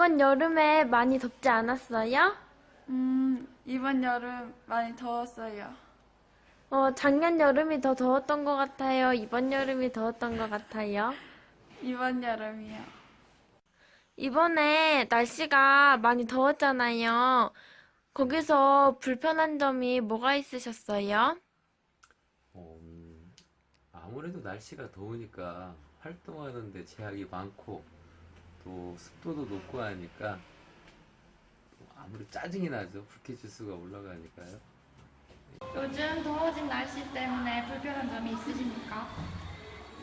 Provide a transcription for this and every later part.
이번 여름에 많이 덥지 않았어요? 음, 이번 여름 많이 더웠어요. 어, 작년 여름이 더 더웠던 것 같아요. 이번 여름이 더웠던 것 같아요. 이번 여름이요. 이번에 날씨가 많이 더웠잖아요. 거기서 불편한 점이 뭐가 있으셨어요? 어, 음, 아무래도 날씨가 더우니까 활동하는데 제약이 많고 또 습도도 높고 하니까 아무래도 짜증이 나죠. 불쾌 지수가 올라가니까요. 요즘 더워진 날씨 때문에 불편한 점이 있으십니까?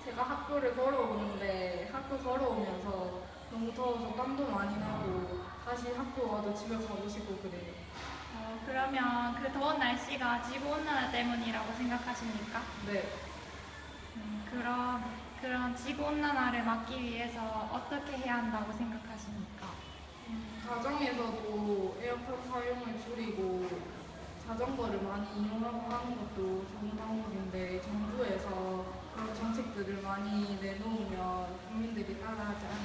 제가 학교를 걸어오는데 학교 걸어오면서 너무 더워서 땀도 많이 나고 다시 학교 와도 집에 가고 싶고 그래요. 어, 그러면 그 더운 날씨가 지구 온난화 때문이라고 생각하십니까? 네. 음, 그럼 그런 지구 온난화를 막기 위해서 어떻게 해야 한다고 생각하십니까? 음, 가정에서도 에어컨 사용을 줄이고 자전거를 많이 이용하고 하는 것도 좋은 방법인데 정부에서 그런 정책들을 많이 내놓으면 국민들이 따라하지 싶습니다.